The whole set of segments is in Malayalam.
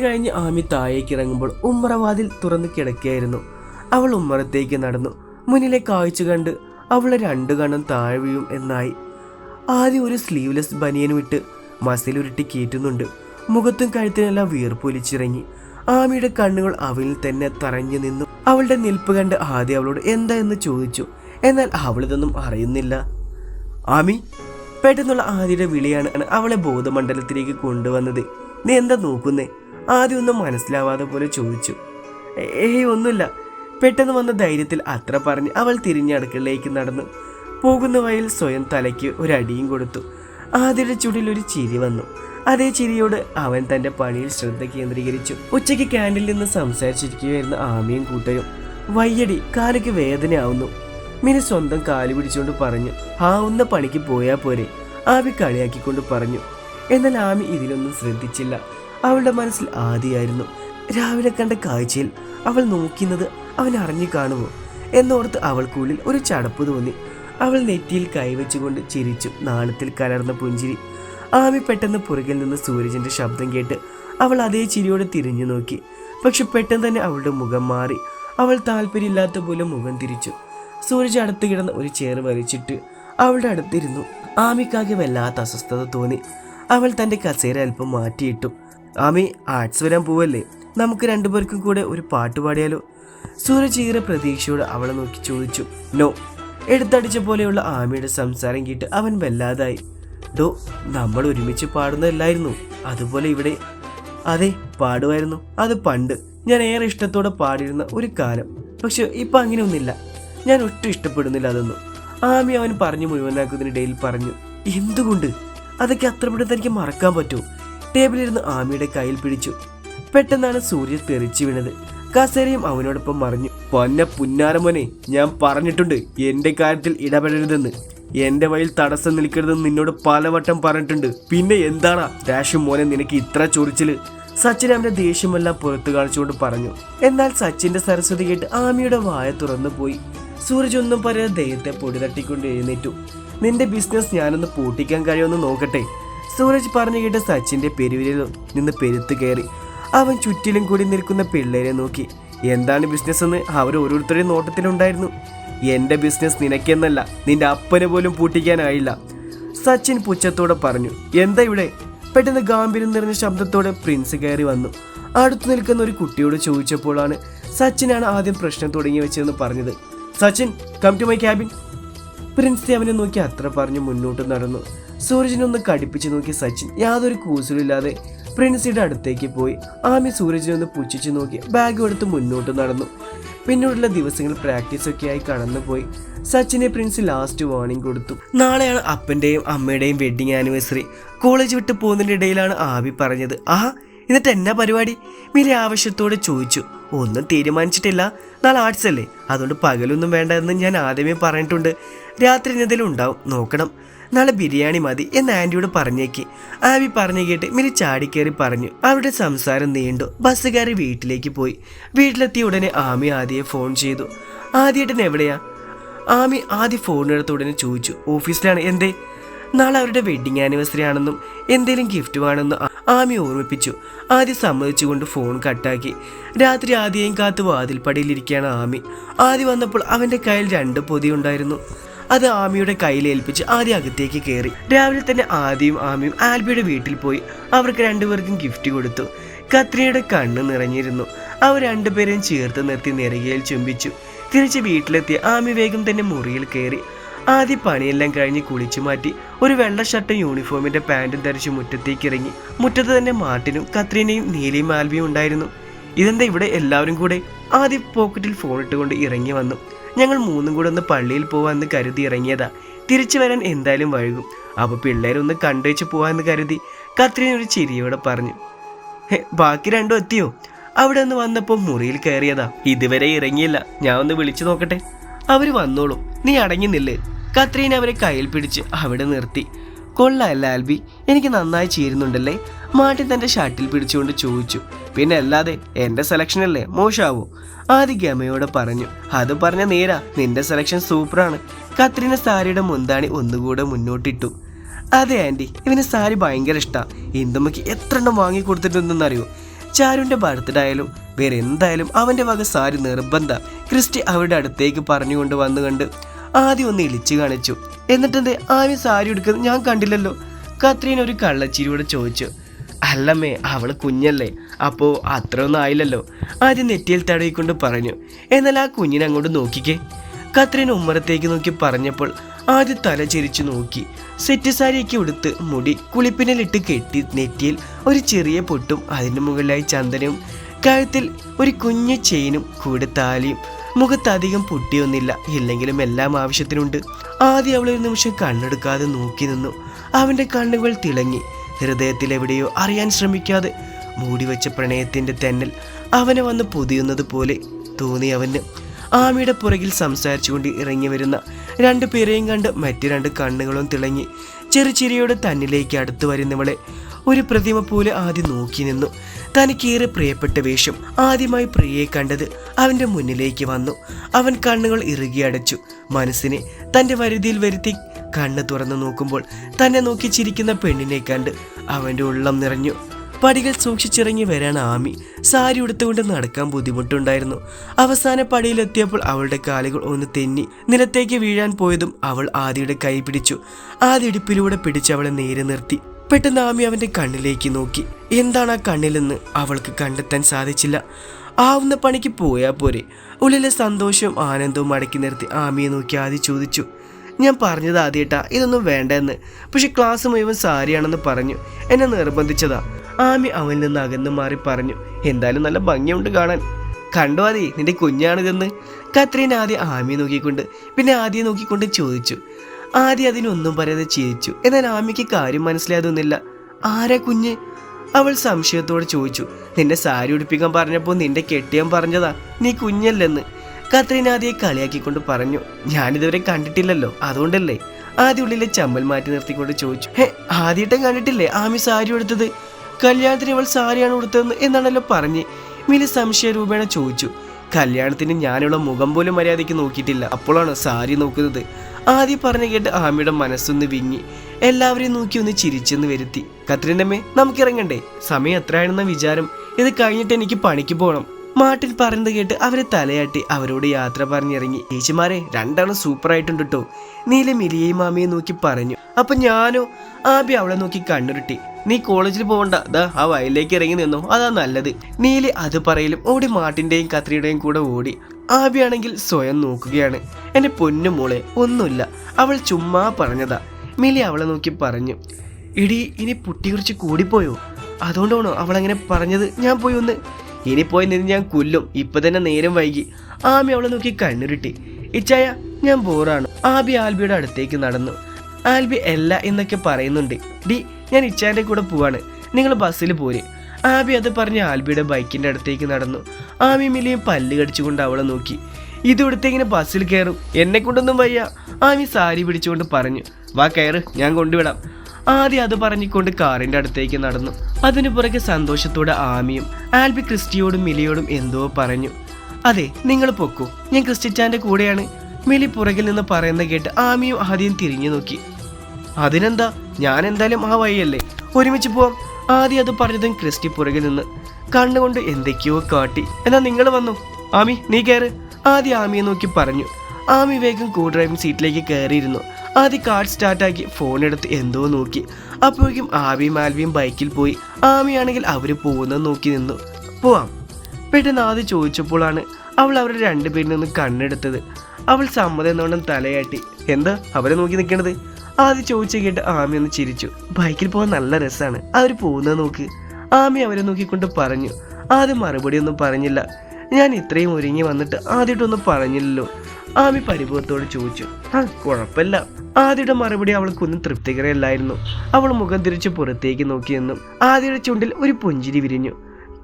കഴിഞ്ഞ് ആമി താഴേക്ക് ഇറങ്ങുമ്പോൾ ഉമ്മറവാതിൽ തുറന്നു കിടക്കുകയായിരുന്നു. അവൾ ഉമ്മറത്തേക്ക് നടന്നു. മുന്നിലെ കാഴ്ച കണ്ട് അവളെ രണ്ടു കണ്ണും താഴെ വീഴും എന്നായി. ആദ്യം ഒരു സ്ലീവ്ലെസ് ബനിയൻ വിട്ട് മസിലുരുട്ടി കയറ്റുന്നുണ്ട് മുഖത്തും കഴുത്തിനെല്ലാം വീർപ്പൊലിച്ചിറങ്ങി ആമിയുടെ കണ്ണുകൾ അവനിൽ തന്നെ തറഞ്ഞു നിന്നു. അവളുടെ നിൽപ്പ് കണ്ട് ആദ്യം അവളോട് എന്താ എന്ന് ചോദിച്ചു. എന്നാൽ അവളിതൊന്നും അറിയുന്നില്ല. ആമി പെട്ടെന്നുള്ള ആദിയുടെ വിളിയാണ് അവളെ ബോധമണ്ഡലത്തിലേക്ക് കൊണ്ടുവന്നത്. നീ എന്താ നോക്കുന്നേ? ആദ്യം ഒന്നും മനസ്സിലാവാതെ പോലെ ചോദിച്ചു. "ഏ- ഏയ് ഒന്നുമില്ല. പെട്ടെന്ന് വന്ന ധൈര്യത്തിൽ അത്ര പറഞ്ഞ് അവൾ തിരിഞ്ഞടുക്കളിലേക്ക് നടന്നു. പോകുന്ന വഴിയിൽ സ്വയം തലയ്ക്ക് ഒരു അടിയും കൊടുത്തു. ആദ്യയുടെ ചുടിൽ ഒരു ചിരി വന്നു. അതേ ചിരിയോട് അവൻ തന്റെ പണിയിൽ ശ്രദ്ധ കേന്ദ്രീകരിച്ചു. ഉച്ചയ്ക്ക് ക്യാൻഡിൽ നിന്ന് സംസാരിച്ചിരിക്കുകയായിരുന്ന ആമിയും കൂട്ടരും. വയ്യടി കാലയ്ക്ക് വേദനയാവുന്നു. മിനി സ്വന്തം കാൽ പിടിച്ചുകൊണ്ട് പറഞ്ഞു ആവുന്ന പണിക്ക് പോയാൽ പോരെ. ആവി കളിയാക്കിക്കൊണ്ട് പറഞ്ഞു. എന്നാൽ ആമി ഇതിലൊന്നും ശ്രദ്ധിച്ചില്ല. അവളുടെ മനസ്സിൽ ആദ്യമായിരുന്നു രാവിലെ കണ്ട കാഴ്ചയിൽ അവൾ നോക്കുന്നത് അവൻ അറിഞ്ഞു കാണുമോ എന്നോർത്ത് അവൾക്കുള്ളിൽ ഒരു ചടപ്പ് തോന്നി. അവൾ നെറ്റിയിൽ കൈവച്ചുകൊണ്ട് ചിരിച്ചു. നാളത്തിൽ കലർന്ന പുഞ്ചിരി. ആമി പെട്ടെന്ന് പുറകിൽ നിന്ന് സൂരജിന്റെ ശബ്ദം കേട്ട് അവൾ അതേ ചിരിയോടെ തിരിഞ്ഞു നോക്കി. പക്ഷെ പെട്ടെന്ന് തന്നെ അവളുടെ മുഖം മാറി. അവൾ താല്പര്യമില്ലാത്ത പോലെ മുഖം തിരിച്ചു. സൂരജ് അടുത്ത് കിടന്ന ഒരു ചെയർ വലിച്ചിട്ട് അവളുടെ അടുത്തിരുന്നു. ആമിക്കാകെ വല്ലാത്ത അസ്വസ്ഥത തോന്നി. അവൾ തന്റെ കസേര അല്പം മാറ്റിയിട്ടു. ആമി ആർട്സ് വരാൻ പോവല്ലേ? നമുക്ക് രണ്ടുപേർക്കും കൂടെ ഒരു പാട്ട് പാടിയാലോ? സൂരജ് ഈറെ പ്രതീക്ഷയോട് അവളെ നോക്കി ചോദിച്ചു. നോ. എടുത്തടിച്ച പോലെയുള്ള ആമിയുടെ സംസാരം കേട്ട് അവൻ വല്ലാതായി. ഡോ നമ്മൾ ഒരുമിച്ച് പാടുന്നതല്ലായിരുന്നു. അതുപോലെ ഇവിടെ. അതെ പാടുമായിരുന്നു. അത് പണ്ട്. ഞാൻ ഏറെ ഇഷ്ടത്തോടെ പാടിയിരുന്ന ഒരു കാലം. പക്ഷെ ഇപ്പം അങ്ങനെയൊന്നില്ല ഞാൻ ഒട്ടും ഇഷ്ടപ്പെടുന്നില്ല അതൊന്നും. ആമി അവൻ പറഞ്ഞു മുഴുവനാക്കുന്നതിനിടയിൽ പറഞ്ഞു. എന്തുകൊണ്ട്? അതൊക്കെ അത്ര പെട്ടെന്ന് എനിക്ക് മറക്കാൻ പറ്റുമോ ടേബിളിരുന്ന് ആമിയുടെ കയ്യിൽ പിടിച്ചു. പെട്ടെന്നാണ് സൂര്യ തെറിച്ചു വീണത്. കസേരയും അവനോടൊപ്പം മറിഞ്ഞു. പൊന്ന പുന്നാരമോനെ ഞാൻ പറഞ്ഞിട്ടുണ്ട് എന്റെ കാര്യത്തിൽ ഇടപെടരുതെന്ന്. എന്റെ വഴിയിൽ തടസ്സം നിൽക്കരുതെന്ന് നിന്നോട് പലവട്ടം പറഞ്ഞിട്ടുണ്ട്. പിന്നെ എന്താണ് രാഷു മോനെ നിനക്ക് ഇത്ര ചൊറിച്ചിൽ. സച്ചിൻ ദേഷ്യമെല്ലാം പുറത്തു കാണിച്ചുകൊണ്ട് പറഞ്ഞു. എന്നാൽ സച്ചിന്റെ സരസ്വതി കേട്ട് ആമിയുടെ വായ തുറന്നു പോയി സൂരജ് ഒന്നും പറയാതെ ദേഹത്തെ പൊടി തട്ടിക്കൊണ്ട് എഴുന്നേറ്റു. നിന്റെ ബിസിനസ് ഞാനൊന്ന് പൂട്ടിക്കാൻ കഴിയുമെന്ന് നോക്കട്ടെ. സൂരജ് പറഞ്ഞു കേട്ട് സച്ചിന്റെ പെരുവിരിൽ നിന്ന് പെരുത്ത് കയറി. അവൻ ചുറ്റിലും കൂടി നിൽക്കുന്ന പിള്ളേരെ നോക്കി. എന്താണ് ബിസിനസ് എന്ന്? അവർ ഓരോരുത്തരുടെയും നോട്ടത്തിലുണ്ടായിരുന്നു. എന്റെ ബിസിനസ് നിനക്കെന്നല്ല. നിന്റെ അപ്പന് പോലും പൂട്ടിക്കാനായില്ല. സച്ചിൻ പുച്ഛത്തോടെ പറഞ്ഞു. എന്താ ഇവിടെ? പെട്ടെന്ന് ഗാംഭീര്യം നിറഞ്ഞ ശബ്ദത്തോടെ പ്രിൻസ് കയറി വന്നു. അടുത്തു നിൽക്കുന്ന ഒരു കുട്ടിയോട് ചോദിച്ചപ്പോഴാണ് സച്ചിനാണ് ആദ്യം പ്രശ്നം തുടങ്ങി വെച്ചതെന്ന് പറഞ്ഞത്. Sachin come to my cabin Prince അവനെ നോക്കി അത്ര പറഞ്ഞ് മുന്നോട്ട് നടന്നു. സൂരജിനൊന്ന് കടിപ്പിച്ച് നോക്കി സച്ചിൻ യാതൊരു കൂസലില്ലാതെ പ്രിൻസിയുടെ അടുത്തേക്ക് പോയി. ആമി സൂരജിനെ ഒന്ന് പുച്ഛിച്ച് നോക്കി ബാഗ് എടുത്ത് മുന്നോട്ട് നടന്നു. പിന്നീടുള്ള ദിവസങ്ങൾ പ്രാക്ടീസ് ഒക്കെ ആയി കടന്നുപോയി. സച്ചിനെ പ്രിൻസ് ലാസ്റ്റ് വാർണിംഗ് കൊടുത്തു. നാളെയാണ് അപ്പന്റെയും അമ്മയുടെയും വെഡിങ് ആനിവേഴ്സറി കോളേജ് വിട്ട് പോകുന്നതിന്റെ ഇടയിലാണ് ആവി പറഞ്ഞത്. ആഹാ എന്നിട്ട് എന്നാ പരിപാടി? മിലി ആവശ്യത്തോടെ ചോദിച്ചു. ഒന്നും തീരുമാനിച്ചിട്ടില്ല. നാളെ ആർട്സ് അല്ലേ? അതുകൊണ്ട് പകലൊന്നും വേണ്ട എന്ന് ഞാൻ ആദ്യമേ പറഞ്ഞിട്ടുണ്ട്. രാത്രി എന്തെങ്കിലും ഉണ്ടാവും. നോക്കണം. നാളെ ബിരിയാണി മതി എന്ന് ആന്റിയോട് പറഞ്ഞേക്ക്. ആവി പറഞ്ഞു കേട്ട് മിലി ചാടിക്കേറി പറഞ്ഞു. അവരുടെ സംസാരം നീണ്ടു. ബസ്സുകാരി വീട്ടിലേക്ക് പോയി. വീട്ടിലെത്തിയ ഉടനെ ആമി ആദ്യയെ ഫോൺ ചെയ്തു. ആദ്യേട്ടൻ എവിടെയാ? ആമി ആദ്യ ഫോണെടുത്ത ഉടനെ ചോദിച്ചു. ഓഫീസിലാണ്. എന്തേ? നാളെ അവരുടെ വെഡിങ് ആനിവേഴ്സറി ആണെന്നും എന്തെങ്കിലും ഗിഫ്റ്റ് വേണമെന്നും ആമി ഓർമ്മിപ്പിച്ചു. ആദ്യം സമ്മതിച്ചുകൊണ്ട് ഫോൺ കട്ടാക്കി. രാത്രി ആദ്യം കാത്ത് വാതിൽപ്പടിയിലിരിക്കുകയാണ് ആമി. ആദ്യം വന്നപ്പോൾ അവന്റെ കയ്യിൽ രണ്ട് പൊതി ഉണ്ടായിരുന്നു. അത് ആമിയുടെ കയ്യിൽ ഏൽപ്പിച്ച് ആദ്യം അകത്തേക്ക് കയറി. രാവിലെ തന്നെ ആദ്യയും ആമിയും ആൽബിയുടെ വീട്ടിൽ പോയി. അവർക്ക് രണ്ടുപേർക്കും ഗിഫ്റ്റ് കൊടുത്തു. കത്രിയുടെ കണ്ണ് നിറഞ്ഞിരുന്നു. അവർ രണ്ടുപേരെയും ചേർത്ത് നിർത്തി നെറുകയിൽ ചുംബിച്ചു. തിരിച്ച് വീട്ടിലെത്തി ആമി വേഗം തന്നെ മുറിയിൽ കയറി. ആദ്യ പണിയെല്ലാം കഴിഞ്ഞ് കുളിച്ചു മാറ്റി ഒരു വെള്ള ഷർട്ടും യൂണിഫോമിന്റെ പാന്റും ധരിച്ച് മുറ്റത്തേക്ക് ഇറങ്ങി മുറ്റത്ത് തന്നെ മാർട്ടിനും കത്രീനയും നീലയും ആൽബിയും ഉണ്ടായിരുന്നു. ഇതെന്താ ഇവിടെ എല്ലാവരും കൂടെ? ആദ്യ പോക്കറ്റിൽ ഫോൺ ഇട്ടുകൊണ്ട് ഇറങ്ങി വന്നു. ഞങ്ങൾ മൂന്നും കൂടെ ഒന്ന് പള്ളിയിൽ പോവാന്ന് കരുതി ഇറങ്ങിയതാ. തിരിച്ചു വരാൻ എന്തായാലും വഴുകും അപ്പൊ പിള്ളേരൊന്ന് കണ്ടുവച്ച് പോവാന്ന് കരുതി കത്രീന ഒരു ചിരിയോടെ പറഞ്ഞു. "ഹെ, ബാക്കി രണ്ടും എത്തിയോ? അവിടെ നിന്ന് വന്നപ്പോൾ മുറിയിൽ കയറിയതാ. ഇതുവരെ ഇറങ്ങിയില്ല. ഞാൻ ഒന്ന് വിളിച്ചു നോക്കട്ടെ? അവർ വന്നോളൂ. നീ അടങ്ങുന്നില്ലേ കത്രീന അവരെ കയ്യിൽ പിടിച്ച് അവിടെ നിർത്തി. കൊള്ളാല്ല ആൽബി. എനിക്ക് നന്നായി ചേരുന്നുണ്ടല്ലേ? മാട്ടി തന്റെ ഷർട്ടിൽ പിടിച്ചുകൊണ്ട് ചോദിച്ചു. പിന്നെ അല്ലാതെ എന്റെ സെലക്ഷൻ അല്ലേ? മോശാവോ? ആദ്യ ഗമയോടെ പറഞ്ഞു. അത് പറഞ്ഞ നേരാ. നിന്റെ സെലക്ഷൻ സൂപ്പറാണ്. കത്രീന സാരിയുടെ മുന്താണി ഒന്നുകൂടെ മുന്നോട്ടിട്ടു. അതെ ആന്റി ഇവന് സാരി ഭയങ്കര ഇഷ്ടാ. ഇന്ദുമ്മയ്ക്ക് എത്ര എണ്ണം വാങ്ങി കൊടുത്തിട്ടുണ്ടെന്നറിയോ ചാരുവിന്റെ ബർത്ത്ഡേ ആയാലും വേറെ എന്തായാലും അവന്റെ വക സാരി നിർബന്ധ. ക്രിസ്റ്റി അവരുടെ അടുത്തേക്ക് പറഞ്ഞുകൊണ്ട് വന്നു കണ്ട് ആദ്യം ഒന്ന് ഇളിച്ചു കാണിച്ചു. എന്നിട്ടെന്തേ ആദ്യം സാരി എടുക്കുന്നത് ഞാൻ കണ്ടില്ലല്ലോ. കത്രീൻ ഒരു കള്ളച്ചിരിയോടെ ചോദിച്ചു. അല്ലമ്മേ അവൾ കുഞ്ഞല്ലേ അപ്പോ അത്രയൊന്നും ആയില്ലല്ലോ. ആദ്യം നെറ്റിയിൽ തടയിക്കൊണ്ട് പറഞ്ഞു. എന്നാൽ ആ കുഞ്ഞിനെ അങ്ങോട്ട് നോക്കിക്കേ. കത്രീൻ ഉമ്മറത്തേക്ക് നോക്കി പറഞ്ഞപ്പോൾ ആദ്യം തല ചിരിച്ചു നോക്കി. സെറ്റ് സാരിയൊക്കെ ഉടുത്ത് മുടി കുളിപ്പിനിലിട്ട് കെട്ടി നെറ്റിയിൽ ഒരു ചെറിയ പൊട്ടും അതിന് മുകളിലായി ചന്ദനവും കഴുത്തിൽ ഒരു കുഞ്ഞു ചെയിനും കൂടെ താലിയും മുഖത്തധികം പൊട്ടിയൊന്നില്ല ഇല്ലെങ്കിലും എല്ലാം ആവശ്യത്തിനുണ്ട്. ആദ്യം അവൾ ഒരു നിമിഷം കണ്ണെടുക്കാതെ നോക്കി നിന്നു. അവന്റെ കണ്ണുകൾ തിളങ്ങി. ഹൃദയത്തിൽ എവിടെയോ അറിയാൻ ശ്രമിക്കാതെ മൂടി വെച്ച പ്രണയത്തിന്റെ തെന്നൽ അവനെ വന്ന് പൊതിയുന്നത് പോലെ തോന്നി അവന്. ആമിയുടെ പുറകിൽ സംസാരിച്ചുകൊണ്ട് ഇറങ്ങി വരുന്ന രണ്ടു പേരെയും കണ്ട് മറ്റു രണ്ട് കണ്ണുകളും തിളങ്ങി. ചെറുചിരിയോടെ തന്നിലേക്ക് അടുത്തു വരുന്നവളെ ഒരു പ്രതിമ പോലെ ആദ്യം നോക്കി നിന്നു. തനിക്കേറെ പ്രിയപ്പെട്ട വേഷം ആദ്യമായി പ്രിയയെ കണ്ടത് അവന്റെ മുന്നിലേക്ക് വന്നു. അവൻ കണ്ണുകൾ ഇറുകി അടച്ചു. മനസ്സിനെ തന്റെ വരുതിയിൽ വരുത്തി കണ്ണ് തുറന്നു നോക്കുമ്പോൾ തന്നെ നോക്കി ചിരിക്കുന്ന പെണ്ണിനെ കണ്ട് അവന്റെ ഉള്ളം നിറഞ്ഞു. പടികൾ സൂക്ഷിച്ചിറങ്ങി വരാൻ ആമി സാരി ഉടുത്തുകൊണ്ട് നടക്കാൻ ബുദ്ധിമുട്ടുണ്ടായിരുന്നു. അവസാന പടിയിലെത്തിയപ്പോൾ അവളുടെ കാലുകൾ ഒന്ന് തെന്നി നിലത്തേക്ക് വീഴാൻ പോയതും അവൾ ആദിയുടെ കൈ പിടിച്ചു. ആദ്യ ഇടുപ്പിലൂടെ പിടിച്ച് അവളെ നേരെ നിർത്തി. പെട്ടെന്ന് ആമി അവന്റെ കണ്ണിലേക്ക് നോക്കി. എന്താണ് ആ കണ്ണിലെന്ന് അവൾക്ക് കണ്ടെത്താൻ സാധിച്ചില്ല. ആവുന്ന പണിക്ക് പോയാൽ പോരെ. ഉള്ളിലെ സന്തോഷവും ആനന്ദവും അടക്കി നിർത്തി ആമിയെ നോക്കി ആദ്യം ചോദിച്ചു ഞാൻ പറഞ്ഞത് ആദ്യട്ടാ ഇതൊന്നും വേണ്ടെന്ന്. പക്ഷെ ക്ലാസ് മുഴുവൻ സാരിയാണെന്ന് പറഞ്ഞു. എന്നെ നിർബന്ധിച്ചതാ. ആമി അവനിൽ നിന്ന് അകന്ന് മാറി പറഞ്ഞു എന്തായാലും നല്ല ഭംഗിയുണ്ട് കാണാൻ. കണ്ടോ ആദി നിന്റെ കുഞ്ഞാണിതെന്ന്? കത്രീൻ ആദ്യം ആമിയെ നോക്കിക്കൊണ്ട് പിന്നെ ആദ്യം നോക്കിക്കൊണ്ട് ചോദിച്ചു ആദ്യം അതിനൊന്നും പറയാതെ ചിരിച്ചു. എന്നാൽ ആമിക്ക് കാര്യം മനസ്സിലായതൊന്നുമില്ല. ആരാ കുഞ്ഞ്? അവൾ സംശയത്തോടെ ചോദിച്ചു. നിന്നെ സാരി ഉടുപ്പിക്കാൻ പറഞ്ഞപ്പോൾ നിന്റെ കെട്ടിയാൻ പറഞ്ഞതാ. നീ കുഞ്ഞല്ലെന്ന്. കത്രീന ആദ്യം കളിയാക്കിക്കൊണ്ട് പറഞ്ഞു. ഞാനിതുവരെ കണ്ടിട്ടില്ലല്ലോ. അതുകൊണ്ടല്ലേ? ആദ്യ ഉള്ളിലെ ചമ്മൽ മാറ്റി നിർത്തിക്കൊണ്ട് ചോദിച്ചു. ഹേ ആദ്യമായിട്ടും കണ്ടിട്ടില്ലേ ആമി സാരി ഉടുത്തത്? കല്യാണത്തിന് ഇവൾ സാരിയാണ് ഉടുത്തതെന്ന് എന്നാണല്ലോ പറഞ്ഞ്. മിലി സംശയ രൂപേണ ചോദിച്ചു. കല്യാണത്തിന് ഞാനുള്ള മുഖം പോലും മര്യാദയ്ക്ക് നോക്കിയിട്ടില്ല. അപ്പോഴാണ് സാരി നോക്കുന്നത്? ആദ്യം പറഞ്ഞു കേട്ട് ആമിയുടെ മനസ്സൊന്ന് വിങ്ങി. എല്ലാവരെയും നോക്കി ഒന്ന് ചിരിച്ചെന്ന് വരുത്തി. കത്രീനമ്മേ നമുക്കിറങ്ങണ്ടേ? സമയം എത്രയാണെന്ന വിചാരം. ഇത് കഴിഞ്ഞിട്ട് എനിക്ക് പണിക്ക് പോകണം മാട്ടിൽ പറഞ്ഞത് കേട്ട് അവരെ തലയാട്ടി അവരോട് യാത്ര പറഞ്ഞിറങ്ങി. ചേച്ചിമാരെ രണ്ടാളും സൂപ്പർ ആയിട്ടുണ്ട് കേട്ടോ നീല മിലിയെയും മാമിയെ നോക്കി പറഞ്ഞു. അപ്പൊ ഞാനോ? ആബി അവളെ നോക്കി കണ്ണുരുട്ടി. നീ കോളേജിൽ പോകണ്ട ദാ ആ വയലിലേക്ക് ഇറങ്ങി നിന്നോ. അതാ നല്ലത്. നീൽ അത് പറയലും ഓടി മാട്ടിന്റെയും കത്രിയുടെയും കൂടെ ഓടി. ആബിയാണെങ്കിൽ സ്വയം നോക്കുകയാണ്. എന്റെ പൊന്നു മോളെ ഒന്നുമില്ല. അവൾ ചുമ്മാ പറഞ്ഞതാ. മിലി അവളെ നോക്കി പറഞ്ഞു. ഇടി ഇനി പുട്ടി കുറിച്ച് കൂടിപ്പോയോ? അതുകൊണ്ടാണോ അവളങ്ങനെ പറഞ്ഞത്? ഞാൻ പോയി ഒന്ന്. ഇനി പോയി നിന്ന് ഞാൻ കൊല്ലും. ഇപ്പൊ തന്നെ നേരം വൈകി. ആമി അവളെ നോക്കി കണ്ണുരുട്ടി. ഇച്ചായ ഞാൻ ബോറാണ്. ആബി ആൽബിയുടെ അടുത്തേക്ക് നടന്നു. ആൽബി അല്ല എന്നൊക്കെ പറയുന്നുണ്ട്. ഡി ഞാൻ ഇച്ചായന്റെ കൂടെ പോവാണ്. നിങ്ങൾ ബസ്സിൽ പോരെ. ആബി അത് പറഞ്ഞ് ആൽബിയുടെ ബൈക്കിന്റെ അടുത്തേക്ക് നടന്നു. ആമി മിലിയും പല്ല് കടിച്ചുകൊണ്ട് അവളെ നോക്കി. ഇത് ഇങ്ങനെ ബസ്സിൽ കയറും. എന്നെ കൊണ്ടൊന്നും വയ്യ. ആമി സാരി പിടിച്ചുകൊണ്ട് പറഞ്ഞു വാ കയറ്. ഞാൻ കൊണ്ടുവിടാം. ആദ്യം അത് പറഞ്ഞുകൊണ്ട് കാറിന്റെ അടുത്തേക്ക് നടന്നു. അതിനു പുറകെ സന്തോഷത്തോടെ ആമിയും ആൽബി ക്രിസ്റ്റിയോടും മിലിയോടും എന്തോ പറഞ്ഞു. അതെ നിങ്ങൾ പൊക്കൂ. ഞാൻ ക്രിസ്റ്റിച്ചാന്റെ കൂടെയാണ്. മിലി പുറകിൽ നിന്ന് പറയുന്ന കേട്ട് ആമിയും ആദ്യം തിരിഞ്ഞു നോക്കി. അതിനെന്താ? ഞാൻ എന്തായാലും ആ വഴിയല്ലേ. ഒരുമിച്ച് പോവാം. ആദ്യം അത് പറഞ്ഞതും ക്രിസ്റ്റി പുറകിൽ നിന്ന് കണ്ണുകൊണ്ട് എന്തൊക്കെയോ കാട്ടി. എന്നാ നിങ്ങൾ വന്നു? ആമി നീ കയറ് ആദ്യം ആമിയെ നോക്കി പറഞ്ഞു. ആമി വേഗം കോ ഡ്രൈവിംഗ് സീറ്റിലേക്ക് കയറിയിരുന്നു. ആദ്യം കാർ സ്റ്റാർട്ടാക്കി ഫോൺ എടുത്ത് എന്തോ നോക്കി. അപ്പോഴേക്കും ആവിയും ആൽവിയും ബൈക്കിൽ പോയി. ആമിയാണെങ്കിൽ അവർ പോകുന്നത് നോക്കി നിന്നു. പോവാം. പെട്ടെന്ന് ആദ്യം ചോദിച്ചപ്പോഴാണ് അവൾ അവരുടെ രണ്ടുപേരിൽ നിന്ന് കണ്ണെടുത്തത്. അവൾ സമ്മതം എന്നോണം തലയാട്ടി. എന്താ? അവരെ നോക്കി നിൽക്കണത്? ആദ്യം ചോദിച്ചു കേട്ട് ആമി ഒന്ന് ചിരിച്ചു. ബൈക്കിൽ പോകാൻ നല്ല രസമാണ് അവർ പോകുന്നത് നോക്ക്. ആമി അവരെ നോക്കിക്കൊണ്ട് പറഞ്ഞു. ആദ്യം മറുപടി ഒന്നും പറഞ്ഞില്ല. ഞാൻ ഇത്രയും ഒരുങ്ങി വന്നിട്ട് ആദ്യമായിട്ടൊന്നും പറഞ്ഞില്ലല്ലോ. ആമി പരിഭവത്തോട് ചോദിച്ചു. ആ കുഴപ്പമില്ല. ആദ്യയുടെ മറുപടി അവൾക്കൊന്നും തൃപ്തികരമല്ലായിരുന്നു. അവൾ മുഖം തിരിച്ച് പുറത്തേക്ക് നോക്കിയെന്നും ആദ്യയുടെ ചുണ്ടിൽ ഒരു പുഞ്ചിരി വിരിഞ്ഞു.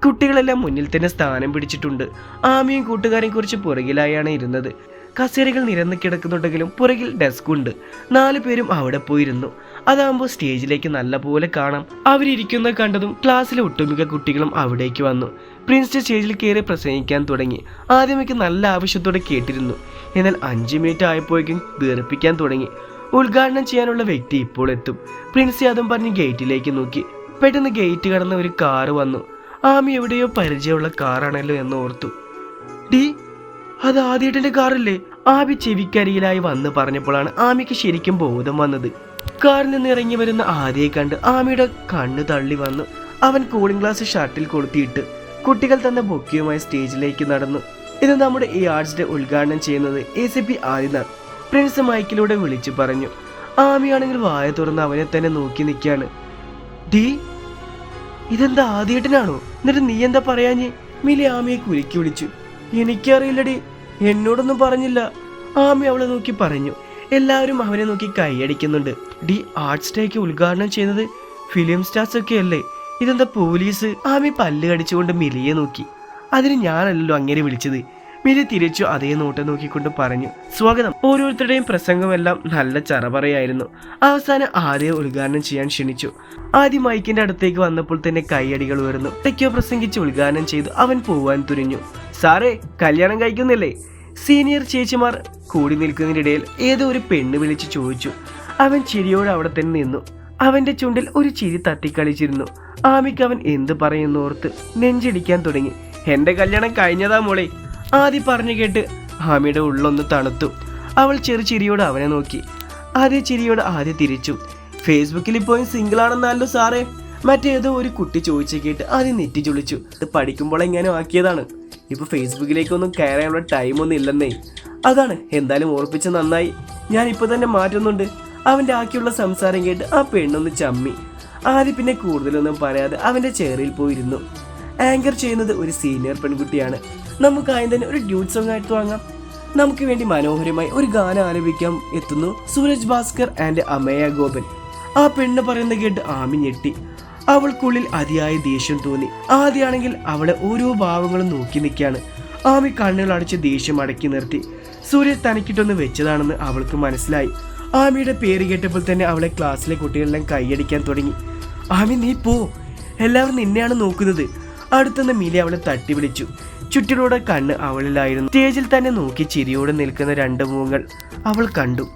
കുട്ടികളെല്ലാം മുന്നിൽ തന്നെ സ്ഥാനം പിടിച്ചിട്ടുണ്ട്. ആമിയും കൂട്ടുകാരെയും കുറിച്ച് പുറകിലായാണ് ഇരുന്നത്. കസേരകൾ നിരന്ന് കിടക്കുന്നുണ്ടെങ്കിലും പുറകിൽ ഡെസ്ക് ഉണ്ട്. നാലു പേരും അവിടെ പോയിരുന്നു. അതാകുമ്പോൾ സ്റ്റേജിലേക്ക് നല്ല പോലെ കാണാം. അവരിയ്ക്കുന്ന കണ്ടതും ക്ലാസ്സിലെ ഒട്ടുമിക്ക കുട്ടികളും അവിടേക്ക് വന്നു. പ്രിൻസ് സ്റ്റേജിൽ കയറി പ്രസംഗിക്കാൻ തുടങ്ങി. ആദ്യമൊക്കെ നല്ല ആവശ്യത്തോടെ കേട്ടിരുന്നു. എന്നാൽ അഞ്ച് മിനിറ്റ് ആയപ്പോഴേക്കും തീർപ്പിക്കാൻ തുടങ്ങി. ഉദ്ഘാടനം ചെയ്യാനുള്ള വ്യക്തി ഇപ്പോൾ എത്തും. പ്രിൻസ് യാദവ് പറഞ്ഞ് ഗേറ്റിലേക്ക് നോക്കി. പെട്ടെന്ന് ഗേറ്റ് കടന്ന ഒരു കാറ് വന്നു. ആമി എവിടെയോ പരിചയമുള്ള കാറാണല്ലോ എന്ന് ഓർത്തു. ഡി അത് ആദ്യേട്ടന്റെ കാറല്ലേ? ആബി ചെവിക്കരിയിലായി വന്ന് പറഞ്ഞപ്പോഴാണ് ആമിക്ക് ശരിക്കും ബോധം വന്നത്. കാറിൽ നിന്ന് ഇറങ്ങി വരുന്ന ആദ്യയെ കണ്ട് ആമിയുടെ കണ്ണ് തള്ളി വന്നു. അവൻ കൂളിംഗ് ഗ്ലാസ് ഷർട്ടിൽ കൊളുത്തിയിട്ട് കുട്ടികൾ തന്ന ബൊക്കിയുമായി സ്റ്റേജിലേക്ക് നടന്നു. ഇത് നമ്മുടെ ഈ ആർട്സ് ഡേ ഉദ്ഘാടനം ചെയ്യുന്നത് A C P Adinath. Prince മൈക്കിലൂടെ വിളിച്ചു പറഞ്ഞു. ആമിയാണെങ്കിൽ വായ തുറന്ന് അവനെ തന്നെ നോക്കി നിൽക്കുകയാണ്. ഡി ഇതെന്താ ആദ്യേട്ടനാണോ എന്നിട്ട് നീ എന്താ പറയാഞ്ഞേ? മിലി ആമിയെ കുലുക്കി വിളിച്ചു. എനിക്കറിയില്ലടി. എന്നോടൊന്നും പറഞ്ഞില്ല. ആമി അവളെ നോക്കി പറഞ്ഞു. എല്ലാവരും അവനെ നോക്കി കൈയടിക്കുന്നുണ്ട് ഡി ആർട്സ് ഡേക്ക് ഉദ്ഘാടനം ചെയ്യുന്നത് ഫിലിം സ്റ്റാർസ് ഒക്കെ അല്ലേ ഇതെന്താ പോലീസ്? ആമി പല്ല് കടിച്ചുകൊണ്ട് മിലിയെ നോക്കി. അതിന് ഞാനല്ലല്ലോ അങ്ങനെ വിളിച്ചത്. മിലി തിരിച്ചു അതേ നോട്ടം നോക്കിക്കൊണ്ട് പറഞ്ഞു സ്വാഗതം. ഓരോരുത്തരുടെയും പ്രസംഗമെല്ലാം നല്ല ചറപറയായിരുന്നു. അവസാനം ആദ്യം ഉദ്ഘാടനം ചെയ്യാൻ ക്ഷണിച്ചു. ആദ്യം മൈക്കിന്റെ അടുത്തേക്ക് വന്നപ്പോൾ തന്നെ കൈയടികൾ ഉയർന്നു. ടെക്കോ പ്രസംഗിച്ച് ഉദ്ഘാടനം ചെയ്തു. അവൻ പോവാൻ തുനിഞ്ഞു. സാറേ കല്യാണം കഴിക്കുന്നില്ലേ? സീനിയർ ചേച്ചിമാർ കൂടി നിൽക്കുന്നതിനിടയിൽ ഏതോ ഒരു പെണ്ണ് വിളിച്ച് ചോദിച്ചു. അവൻ ചിരിയോടെ അവിടെ തന്നെ നിന്നു. അവന്റെ ചുണ്ടിൽ ഒരു ചിരി തട്ടിക്കളിച്ചിരുന്നു. ആമിക്ക് അവൻ എന്ത് പറയുന്നോർത്ത് നെഞ്ചിടിക്കാൻ തുടങ്ങി. എന്റെ കല്യാണം കഴിഞ്ഞതാ മോളെ. ആദ്യം പറഞ്ഞു കേട്ട് ഹാമിയുടെ ഉള്ളൊന്ന് തണുത്തു. അവൾ ചെറു ചിരിയോട് അവനെ നോക്കി. ആദ്യ ചിരിയോട് ആദ്യം തിരിച്ചു. ഫേസ്ബുക്കിൽ ഇപ്പോഴും സിംഗിൾ ആണെന്നല്ലോ സാറേ. മറ്റേതോ ഒരു കുട്ടി ചോദിച്ചു കേട്ട് ആദ്യം നെറ്റി ചുളിച്ചു. ഇത് പഠിക്കുമ്പോൾ എങ്ങനെ ആക്കിയതാണ്. ഇപ്പൊ ഫേസ്ബുക്കിലേക്കൊന്നും കയറാനുള്ള ടൈമൊന്നും ഇല്ലെന്നേ. അതാണ് എന്തായാലും ഓർപ്പിച്ച് നന്നായി. ഞാൻ ഇപ്പൊ തന്നെ മാറ്റുന്നുണ്ട്. അവന്റെ ആക്കിയുള്ള സംസാരം കേട്ട് ആ പെണ്ണൊന്ന് ചമ്മി. ആദ്യം പിന്നെ കൂടുതലൊന്നും പറയാതെ അവന്റെ ചെയറിൽ പോയിരുന്നു. ആങ്കർ ചെയ്യുന്നത് ഒരു സീനിയർ പെൺകുട്ടിയാണ്. നമുക്ക് ആദ്യം തന്നെ ഒരു ഡ്യൂട്ട് സോങ് ആയിട്ട് വാങ്ങാം നമുക്ക് വേണ്ടി മനോഹരമായി ഒരു ഗാനം ആലപിക്കാൻ എത്തുന്നു സൂരജ് ഭാസ്കർ ആൻഡ് അമയ ഗോപൻ. ആ പെണ്ണ് പറയുന്ന കേട്ട് ആമി ഞെട്ടി. അവൾക്കുള്ളിൽ അതിയായ ദേഷ്യം തോന്നി. ആദ്യമാണെങ്കിൽ അവളെ ഓരോ ഭാവങ്ങളും നോക്കി നിൽക്കുകയാണ്. ആമി കണ്ണുകൾ അടച്ച് ദേഷ്യം അടക്കി നിർത്തി. സൂര്യൻ തനിക്കിട്ടൊന്ന് വെച്ചതാണെന്ന് അവൾക്ക് മനസ്സിലായി. ആമിയുടെ പേര് കേട്ടപ്പോൾ തന്നെ അവളെ ക്ലാസ്സിലെ കുട്ടികളെല്ലാം കൈയടിക്കാൻ തുടങ്ങി. ആമി നീ പോ. എല്ലാവരും നിന്നെയാണ് നോക്കുന്നത്. അടുത്തുനിന്ന് മിലി അവളെ തട്ടി വിളിച്ചു ചുറ്റിലൂടെ കണ്ണ് അവളിലായിരുന്നു. സ്റ്റേജിൽ തന്നെ നോക്കി ചിരിയോടെ നിൽക്കുന്ന രണ്ട് മുഖങ്ങൾ അവൾ കണ്ടു.